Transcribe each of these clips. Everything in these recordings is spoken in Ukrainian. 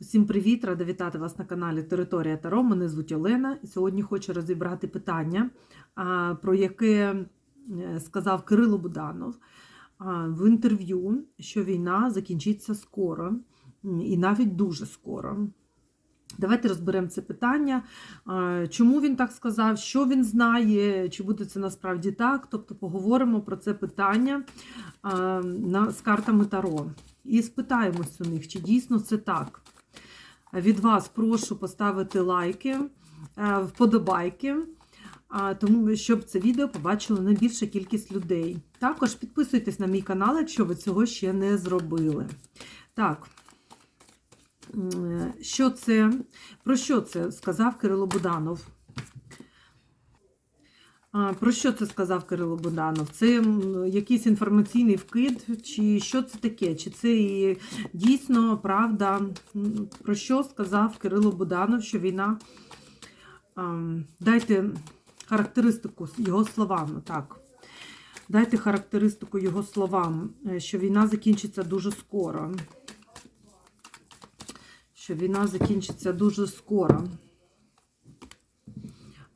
Всім привіт! Рада вітати вас на каналі Територія Таро. Мене звуть Олена. І сьогодні хочу розібрати питання, про яке е, сказав Кирило Буданов в інтерв'ю, що війна закінчиться скоро і навіть дуже скоро. Давайте розберемо це питання. Чому він так сказав, що він знає, чи буде це насправді так. Тобто поговоримо про це питання з картами Таро. І спитаємось у них, чи дійсно це так. Від вас прошу поставити лайки, е, вподобайки, тому щоб це відео побачило найбільша кількість людей. Також підписуйтесь на мій канал, якщо ви цього ще не зробили. Так, е, що це? Про що це сказав Кирило Буданов? Про що це сказав Кирило Буданов? Це якийсь інформаційний вкид, чи що це таке? Чи це і дійсно правда? Про що сказав Кирило Буданов, що війна? Дайте характеристику його словам. Так. Дайте характеристику його словам, е, що війна закінчиться дуже скоро. Що війна закінчиться дуже скоро.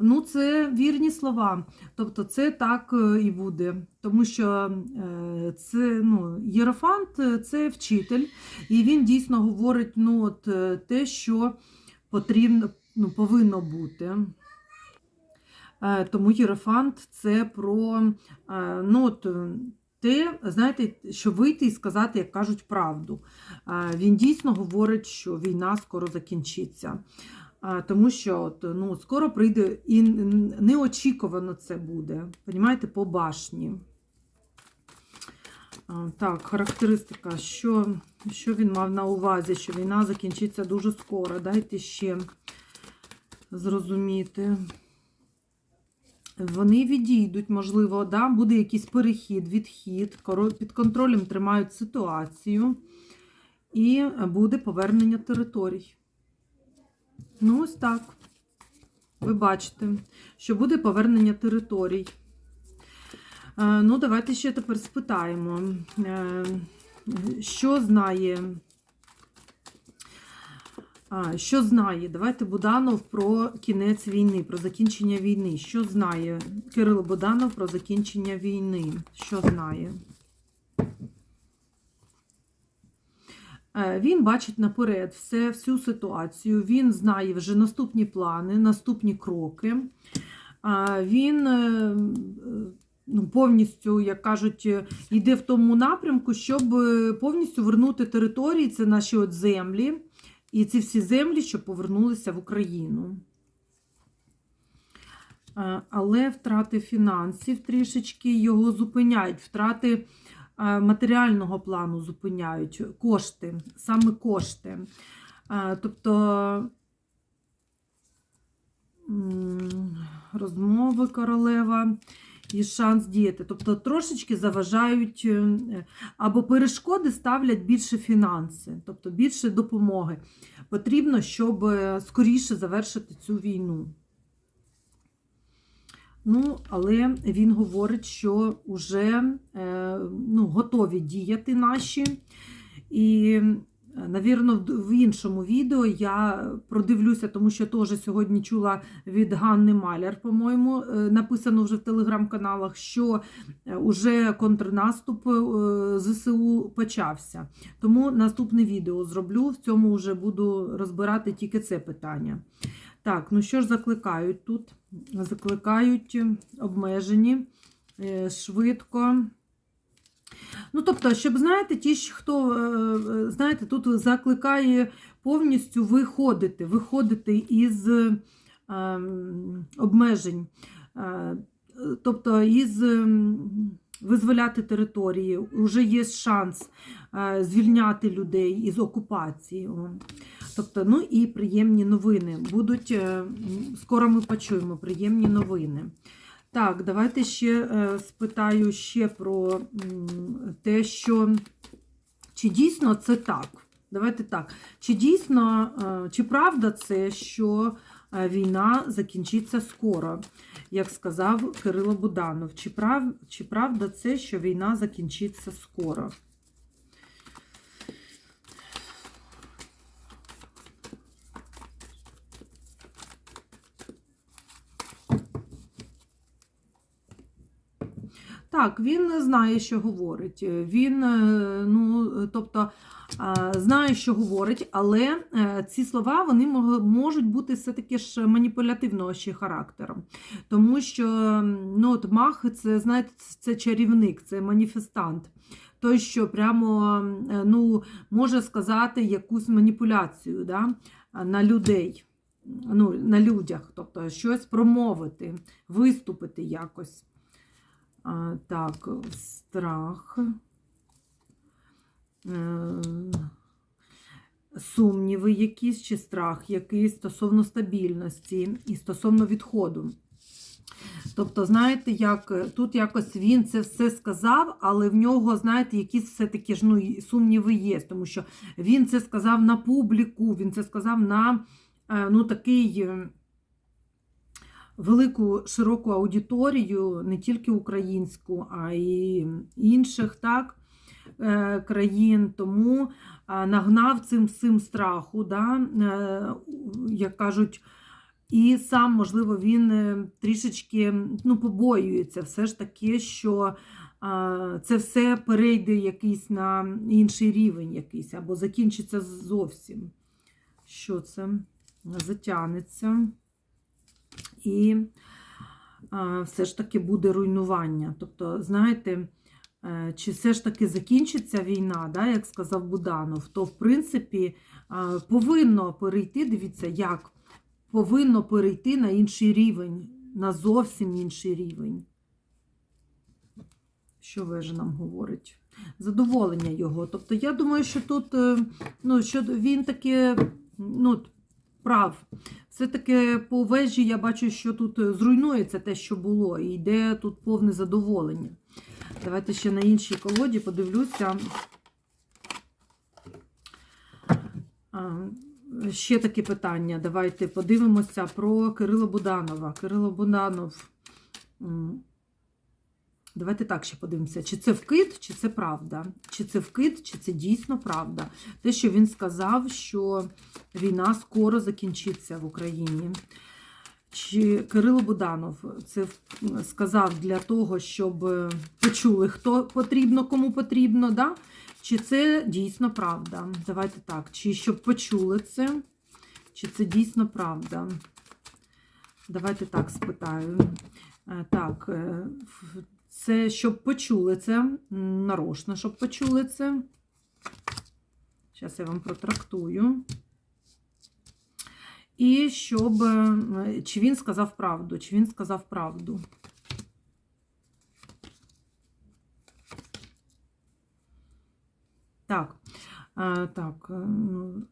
Ну, це вірні слова. Тобто, це так е, і буде. Тому що е, це ну, Єрофант е, це вчитель, і він дійсно говорить ну, от, те, що потрібно, ну, повинно бути. Тому Єрофант це про ну, от, те, знаєте, що вийти і сказати, як кажуть, правду. Він дійсно говорить, що війна скоро закінчиться. Тому що от, ну, скоро прийде і неочікувано це буде. Понімаєте, по башні. Так, характеристика. Що, що він мав на увазі? Що війна закінчиться дуже скоро. Дайте ще зрозуміти. Вони відійдуть, можливо, да? буде якийсь перехід, відхід, під контролем тримають ситуацію, і буде повернення територій. Ну, ось так. Ви бачите, що буде повернення територій. Е, Ну, давайте ще тепер спитаємо, е, що знає. Що знає? Давайте Буданов про кінець війни, про закінчення війни. Що знає Кирило Буданов про закінчення війни? Що знає? Він бачить наперед все, всю ситуацію, він знає вже наступні плани, наступні кроки. Він е, ну, повністю, як кажуть, е, йде в тому напрямку, щоб е, повністю вернути території, це наші от землі, і ці всі землі, щоб повернулися в Україну. Е, Але втрати фінансів трішечки його зупиняють, втрати е, матеріального плану зупиняють, кошти, саме кошти. Е, Тобто розмови королева і шанс діяти. Тобто трошечки заважають е, або перешкоди ставлять більше фінанси, тобто більше допомоги. Потрібно, щоб е, скоріше завершити цю війну. Ну, але він говорить, що вже е, ну, готові діяти наші. І, е, навірно, в- іншому відео я продивлюся, тому що теж сьогодні чула від Ганни Маляр, по-моєму, е, написано вже в телеграм-каналах, що е, уже контрнаступ е, ЗСУ почався. Тому наступне відео зроблю, в цьому вже буду розбирати тільки це питання. Так, ну що ж закликають тут? Закликають обмежені е, швидко. Ну, тобто, щоб, знаєте, ті, хто, е, е, знаєте, тут закликає повністю виходити, виходити із е, обмежень, тобто із визволяти території, вже є шанс звільняти людей із окупації. Тобто, ну і приємні новини. Будуть, е, скоро ми почуємо приємні новини. Так, давайте ще е, спитаю ще про те, що чи дійсно це так. Давайте так. Чи дійсно, е, чи правда це, що війна закінчиться скоро, як сказав Кирило Буданов? Чи, прав, чи правда це, що війна закінчиться скоро? Так, він знає, що говорить. Він, е, ну, тобто, е, знає, що говорить, але е, ці слова вони можуть бути все-таки ж маніпулятивного ще характеру. Тому що ну, от мах це, знаєте, це чарівник, це маніфестант. Той, що прямо е, ну, може сказати якусь маніпуляцію да, на людей, ну, на людях, тобто щось промовити, виступити якось. Так, страх. Е, Сумніви якісь чи страх якийсь стосовно стабільності і стосовно відходу. Тобто, знаєте, як тут якось він це все сказав, але в нього, знаєте, якісь все-таки ж ну, сумніви є, тому що він це сказав на публіку, він це сказав на е, ну, такий велику широку аудиторію, не тільки українську, а й інших так, е, країн. Тому е, нагнав цим всім страху, да, е, як кажуть, і сам, можливо, він трішечки ну, побоюється, все ж таки, що це все перейде якийсь на інший рівень, якийсь, або закінчиться зовсім. Що це? Затягнеться. І все ж таки буде руйнування. Тобто, знаєте, е, чи все ж таки закінчиться війна, да, як сказав Буданов, то в принципі е, повинно перейти, дивіться, як повинно перейти на інший рівень, на зовсім інший рівень. Що вежа нам говорить? Задоволення його. Тобто, я думаю, що тут е, ну, що він таки ну, прав. Все-таки по вежі я бачу, що тут е, зруйнується те, що було, і йде тут повне задоволення. Давайте ще на іншій колоді подивлюся. Ще таке питання. Давайте подивимося про Кирила Буданова. Кирило Буданов. Давайте так ще подивимося, чи це вкид, чи це правда. Чи це вкид, чи це дійсно правда. Те, що він сказав, що війна скоро закінчиться в Україні. Чи Кирило Буданов це сказав для того, щоб е, почули, хто потрібно, кому потрібно, да? чи це дійсно правда? Давайте так. Чи щоб почули це, чи це дійсно правда? Давайте так спитаю. Е, Так, е, це щоб почули це, нарочно, щоб почули це. Зараз я вам протрактую. І щоб, е, чи він сказав правду, чи він сказав правду. Так, е, так, е, ну,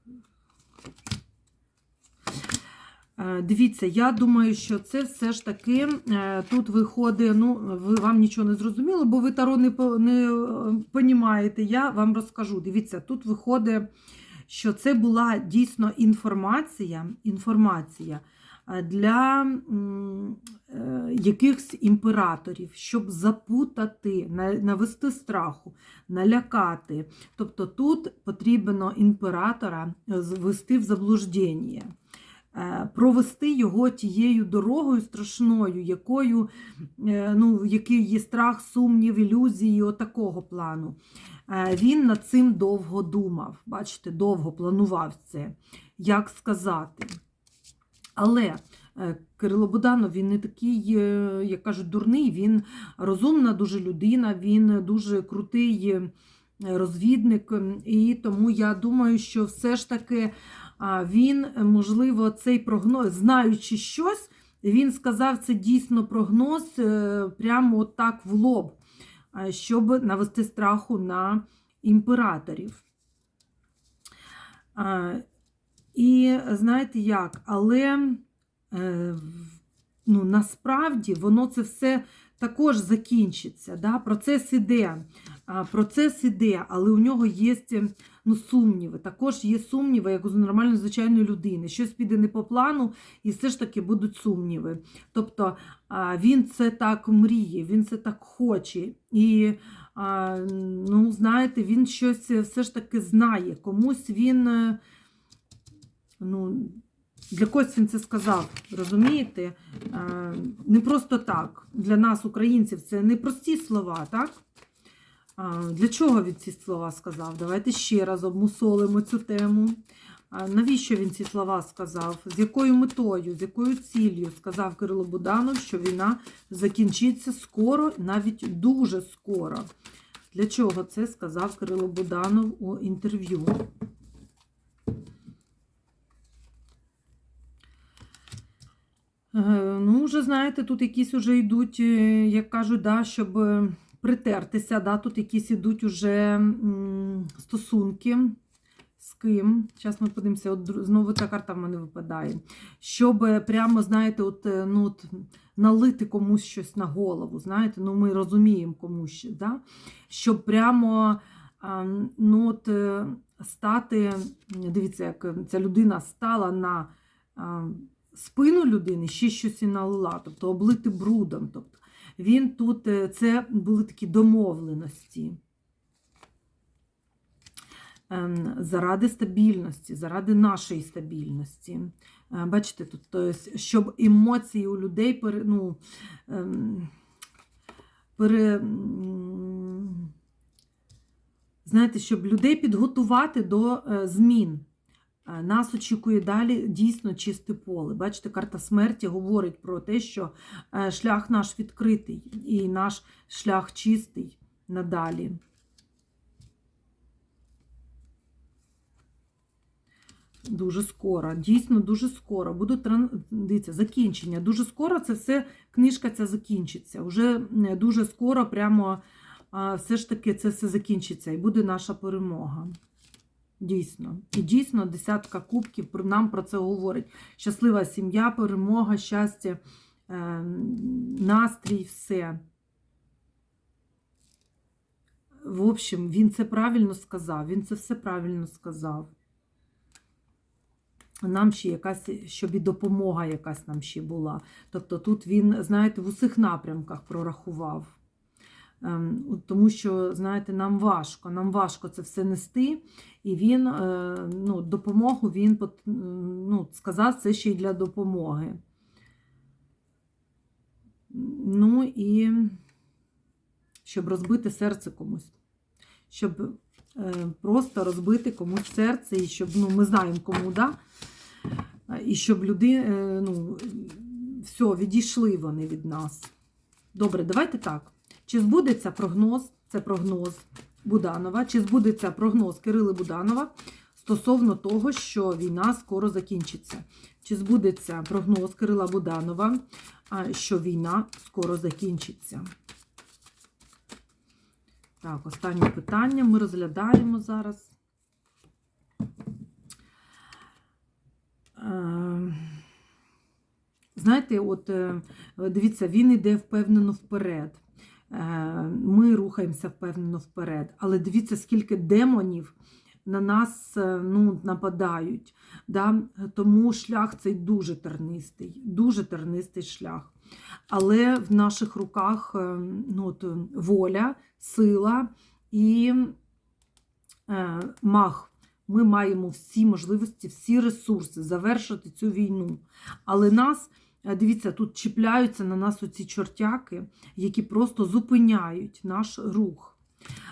Дивіться, я думаю, що це все ж таки е, тут виходить, ну, ви вам нічого не зрозуміло, бо ви таро не, не е, понімаєте. Я вам розкажу. Дивіться, тут виходить, що це була дійсно інформація, інформація е, для е, якихось імператорів, щоб запутати, навести страху, налякати. Тобто тут потрібно імператора е, ввести в заблуждення е, провести його тією дорогою страшною, якою, е, ну, в якій є страх, сумнів, ілюзії, отакого плану. Е, Він над цим довго думав. Бачите, довго планував це, як сказати. Але е, Кирило Буданов, він не такий, е, як кажуть, дурний, він розумна дуже людина, він дуже крутий е, розвідник. І тому я думаю, що все ж таки він, е, можливо, цей прогноз, знаючи щось, він сказав це дійсно прогноз е, прямо от так в лоб, е, щоб навести страху на імператорів. І знаєте як, але ну, насправді воно це все також закінчиться. Да? Процес іде, процес іде, але у нього є ну, сумніви. Також є сумніви, як у нормальної звичайної людини. Щось піде не по плану, і все ж таки будуть сумніви. Тобто він це так мріє, він це так хоче. І, ну, знаєте, він щось все ж таки знає. Комусь він. е, Ну, Для когось він це сказав, розумієте? Е, Не просто так. Для нас, українців, це не прості слова, так? Для чого він ці слова сказав? Давайте ще раз обмусолимо цю тему. Навіщо він ці слова сказав? З якою метою, з якою ціллю сказав Кирило Буданов, що війна закінчиться скоро, навіть дуже скоро. Для чого це сказав Кирило Буданов у інтерв'ю? Е, Ну, вже знаєте, тут якісь уже йдуть, е, як кажуть, да, щоб притертися, да, тут якісь йдуть уже стосунки. З ким? Зараз ми подивимося, от знову ця карта в мене випадає. Щоб е, прямо, знаєте, от, е, ну, от, налити комусь щось на голову. Знаєте, ну ми розуміємо комусь, да? щоб прямо ну, от, е, стати, дивіться, як ця людина стала на спину людини, ще щось і налила, тобто облити брудом. Тобто, він тут, е, це були такі домовленості. Ем, заради стабільності, заради нашої стабільності. Е, Бачите, тут, то есть, щоб емоції у людей пере, ну, ем, пере, знаєте, щоб людей підготувати до е, змін. Нас очікує далі дійсно чисте поле. Бачите, карта смерті говорить про те, що е, шлях наш відкритий і наш шлях чистий надалі. Дуже скоро, дійсно дуже скоро. Тран... дивіться, закінчення. Дуже скоро це все, книжка ця закінчиться. Уже е, дуже скоро прямо все ж таки це все закінчиться і буде наша перемога. Дійсно. І дійсно десятка кубків нам про це говорить. Щаслива сім'я, перемога, щастя, е, настрій, все. В общем, він це правильно сказав. Він це все правильно сказав. Нам ще якась, щоб і допомога якась нам ще була. Тобто тут він, знаєте, в усіх напрямках прорахував. Ем, Тому що, знаєте, нам важко, нам важко це все нести, і він е, ну, допомогу він ну, сказав це ще й для допомоги. Ну і щоб розбити серце комусь. Щоб е, просто розбити комусь серце, і щоб ну, ми знаємо кому, да? і щоб люди, е, ну, все, відійшли вони від нас. Добре, давайте так. Чи збудеться прогноз, це прогноз Буданова, чи збудеться прогноз Кирили Буданова стосовно того, що війна скоро закінчиться? Чи збудеться прогноз Кирила Буданова, що війна скоро закінчиться? Так, останнє питання ми розглядаємо зараз. Е, Знаєте, от е, дивіться, він йде впевнено вперед. Е, Ми рухаємося впевнено вперед. Але дивіться, скільки демонів на нас е, ну, нападають. Да? Тому шлях цей дуже тернистий, дуже тернистий шлях. Але в наших руках е, ну, от, воля, сила і е, маг. Ми маємо всі можливості, всі ресурси завершити цю війну. Але нас, дивіться, тут чіпляються на нас оці чортяки, які просто зупиняють наш рух.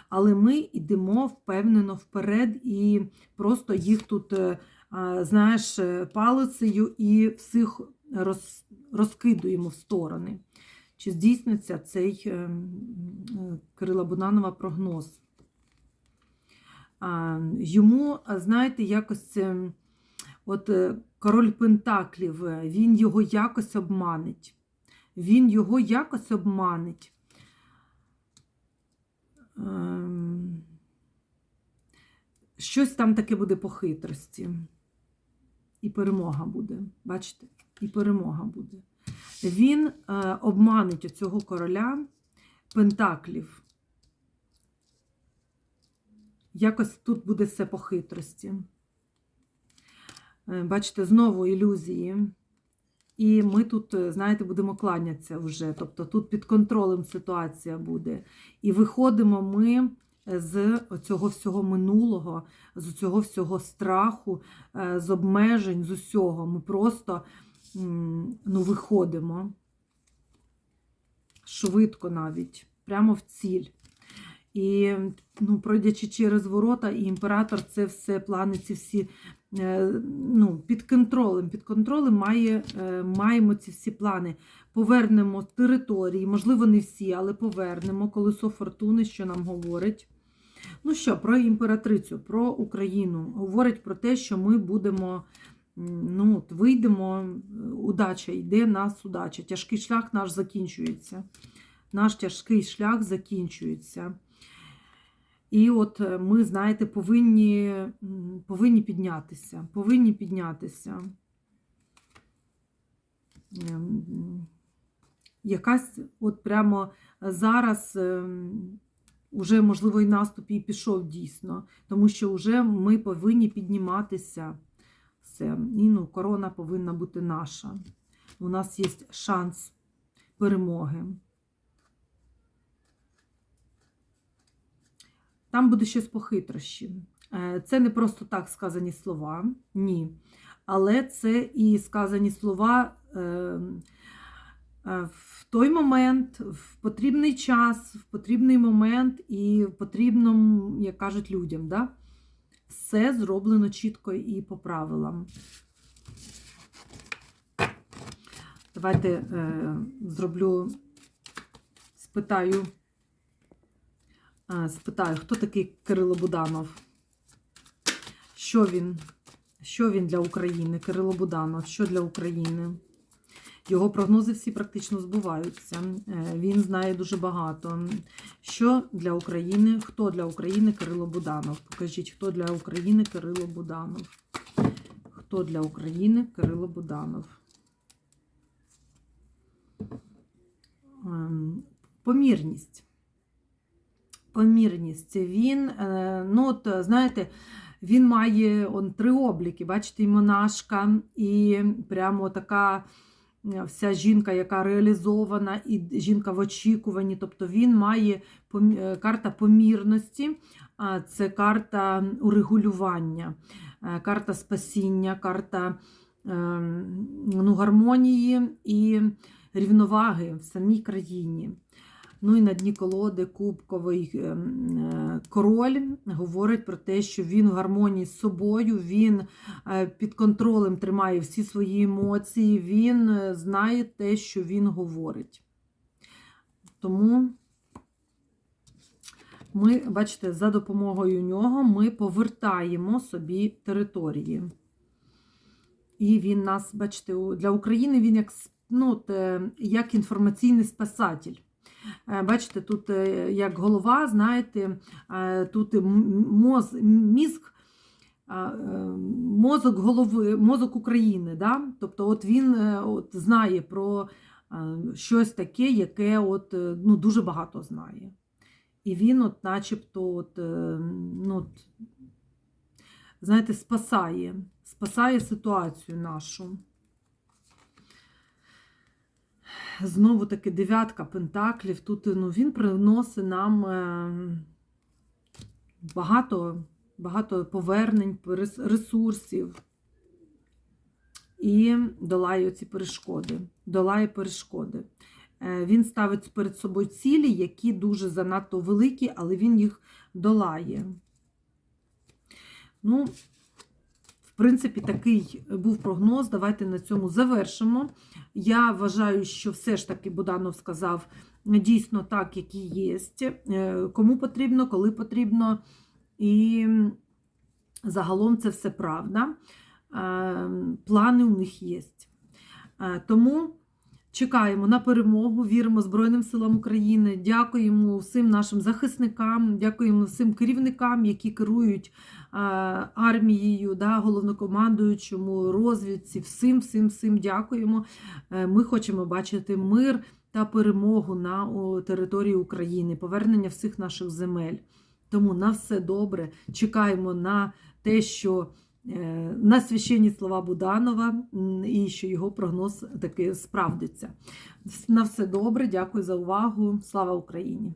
Але ми йдемо впевнено вперед і просто їх тут, е, знаєш, е, палицею і всіх роз, розкидуємо в сторони. Чи здійсниться цей е, е, Кирила Бунанова прогноз? Йому, знаєте, якось е, от е, король Пентаклів, е, він його якось обманить. Він його якось обманить. Ем, Щось там таке буде по хитрості. І перемога буде. Бачите? І перемога буде. Він е, обманить оцього короля Пентаклів. Якось тут буде все по хитрості. Е, Бачите, знову ілюзії. І ми тут, е, знаєте, будемо кланятися вже. Тобто тут під контролем ситуація буде. І виходимо ми з цього всього минулого, з цього всього страху, е, з обмежень, з усього. Ми просто ну, виходимо швидко навіть, прямо в ціль. І ну, пройдячи через ворота, і імператор це все плани, ці всі е, ну, під контролем. Під контролем має, е, маємо ці всі плани. Повернемо території, можливо, не всі, але повернемо колесо фортуни, що нам говорить. Ну що, про імператрицю, про Україну. Говорить про те, що ми будемо, ну, от вийдемо, е, удача, йде нас удача. Тяжкий шлях наш закінчується. Наш тяжкий шлях закінчується. І от е, ми, знаєте, повинні, повинні піднятися. Повинні піднятися. Ем, Якась от прямо зараз ем, уже, можливо, і наступ і пішов дійсно, тому що вже ми повинні підніматися. Все. І ну, корона повинна бути наша. У нас є шанс перемоги. Там буде щось по хитрощі. Е, Це не просто так сказані слова, ні. Але це і сказані слова е, е, в той момент, в потрібний час, в потрібний момент і в потрібному, як кажуть людям. Да? Все зроблено чітко і по правилам. Давайте е, зроблю, спитаю. Спитаю, хто такий Кирило Буданов? Що він? Що він для України? Кирило Буданов, що для України? Його прогнози всі практично збуваються. Е, Він знає дуже багато. Що для України? Хто для України Кирило Буданов? Покажіть, хто для України Кирило Буданов? Хто для України Кирило Буданов? Ем, Помірність помірність. Він, е, ну от, знаєте, він має он, три обліки. Бачите, і монашка, і прямо така е, вся жінка, яка реалізована, і жінка в очікуванні. Тобто він має е, карта помірності, це карта урегулювання, карта спасіння, карта ну, гармонії і рівноваги в самій країні. Ну і на дні колоди Кубковий е, е, король говорить про те, що він в гармонії з собою, він е, під контролем тримає всі свої емоції, він знає те, що він говорить. Тому ми, бачите, за допомогою нього ми повертаємо собі території. І він нас, бачите, для України він як ну, як інформаційний спасатель. Е, бачите, тут е, як голова, знаєте, е, тут моз, мізк, мозок голови, мозок України. Да? Тобто от він от, знає про щось таке, яке от, ну, дуже багато знає. І він, от, начебто, от, ну, от, знаєте, спасає, спасає ситуацію нашу. Знову таки дев'ятка пентаклів. Тут ну, він приносить нам е, багато, багато повернень, ресурсів і долає ці перешкоди. Долає перешкоди. Е, він ставить перед собою цілі, які дуже занадто великі, але він їх долає. Ну, принципі, такий був прогноз. Давайте на цьому завершимо. Я вважаю, що все ж таки Буданов сказав дійсно так, як і є. Е, кому потрібно, коли потрібно. І загалом це все правда. Е, плани у них є. Е, тому. Чекаємо на перемогу, віримо Збройним силам України. Дякуємо всім нашим захисникам, дякуємо всім керівникам, які керують армією, да, головнокомандуючому, розвідці. Всім, всім, всім дякуємо. Е, ми хочемо бачити мир та перемогу на території України, повернення всіх наших земель. Тому на все добре. Чекаємо на те, що. Е, на священні слова Буданова і що його прогноз таки справдиться. На все добре, дякую за увагу. Слава Україні!